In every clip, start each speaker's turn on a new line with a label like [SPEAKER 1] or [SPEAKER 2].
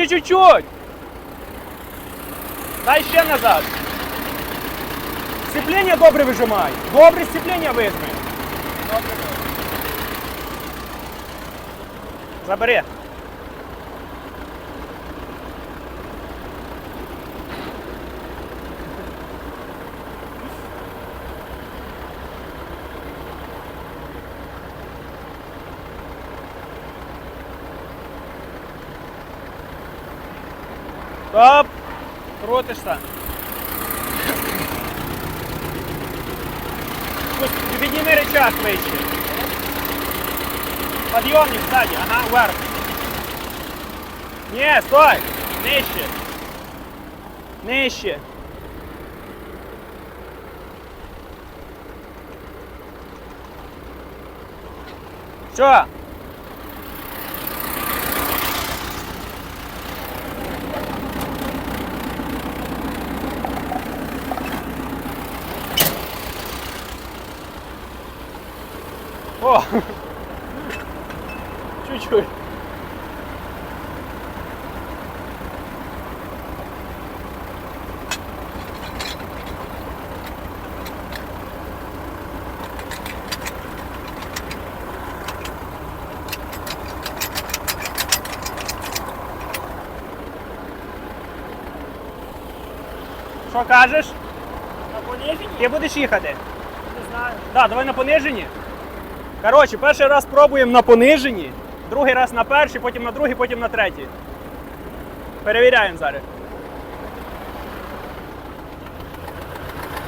[SPEAKER 1] Ще чуть-чуть. Дай ще назад. Сцеплення добре вижимай. Добре сцеплення візьми. Забери. Стоп! Крутишся. Підніми рычаг вище. Подъемник сзади, ага, вверх. Не, стой! Нижче. Нижче. Все. О! Чуть-чуть. Що кажеш?
[SPEAKER 2] На пониженні?
[SPEAKER 1] Ти будеш їхати?
[SPEAKER 2] Не знаю.
[SPEAKER 1] Так, давай на пониженні. Коротше, перший раз пробуємо на пониженні, другий раз на перший, потім на другий, потім на третій. Перевіряємо зараз.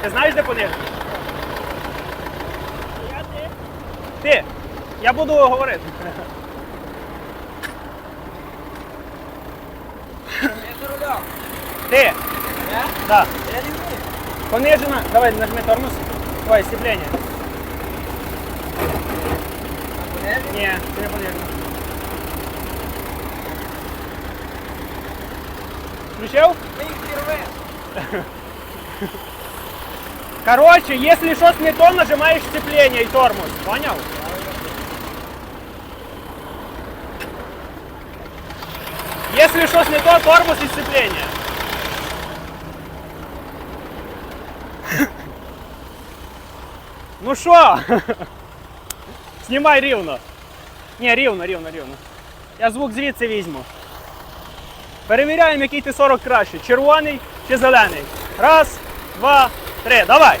[SPEAKER 1] Ти знаєш, де пониження?
[SPEAKER 2] Я ти.
[SPEAKER 1] Ти. Я буду говорити. Ти.
[SPEAKER 2] Я?
[SPEAKER 1] Так.
[SPEAKER 2] Я не вмію.
[SPEAKER 1] Понижена. Давай нажми тормоз. Ой, сцепление.
[SPEAKER 2] На пониженні?
[SPEAKER 1] Ні, це не понижено. Включив?
[SPEAKER 2] Ми їх впервые.
[SPEAKER 1] Короче, если щось не то, нажимаешь сцепление и тормоз. Понял? Если щось не то, тормоз і сцепление. Ну що? Знімай рівно. Ні, рівно, рівно, рівно. Я звук звідси візьму. Перевіряємо, який ти 40 краще. Червоний чи зелений. Раз, два, три. Давай.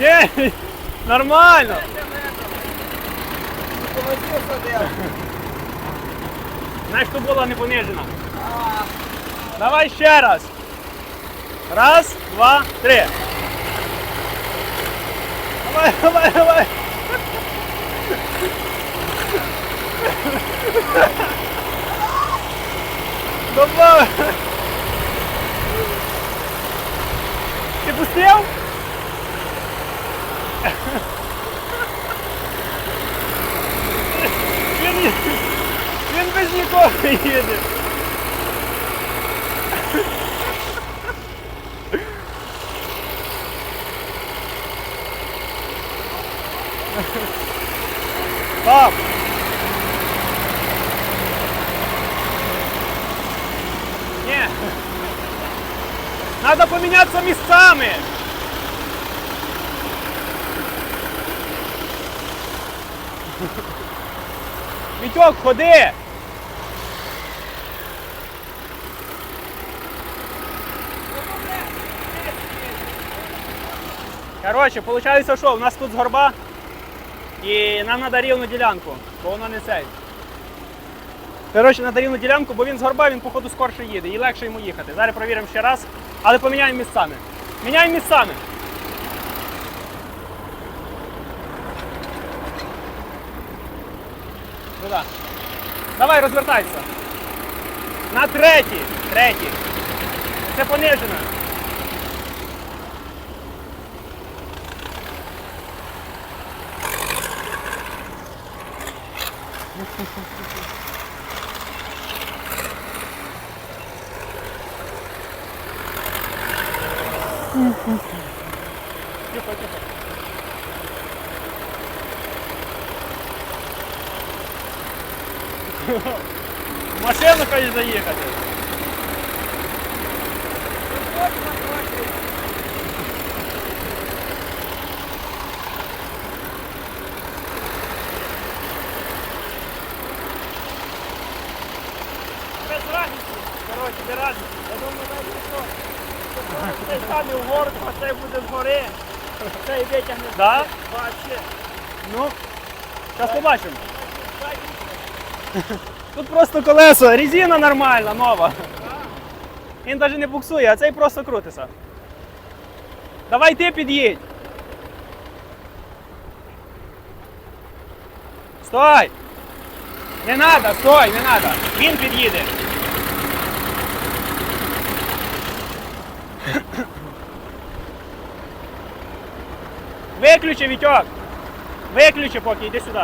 [SPEAKER 1] Ні, нормально. Знаєш, що була не понижена. Давай ще раз. Раз, два, три. Давай, давай, давай. Давай. Ти пустив? Він, він без нікого їде. Пап! Не. Надо поменяться местами. Вітьок, ходи! Короче, получается, що у нас тут з горба і нам треба рівну ділянку, бо воно не цей. Коротше, треба рівну ділянку, бо він з горба, він походу скорше їде і легше йому їхати. Зараз перевіримо ще раз, але поміняємо місцями. Міняємо місцями. Туди. Давай, розвертайся. На третій. Третій. Це понижено. Машину хочеш заїхати.
[SPEAKER 2] Точно, точно.
[SPEAKER 1] Без разниці. Коротше, без разниці. Я думаю, навіть що. Цей самі в горку, а цей буде згори. Цей витягне. Да? Вообще. Ну, зараз побачимо. Тут просто колесо, резина нормальна, нова. Він навіть не буксує, а цей просто крутиться. Давай ти під'їдь. Стой! Не надо, стой, не надо. Він під'їде. Виключи, Вітьок. Виключи поки, йди сюди.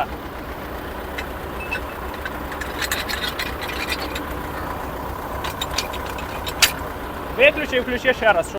[SPEAKER 1] Виключи і включи ще раз,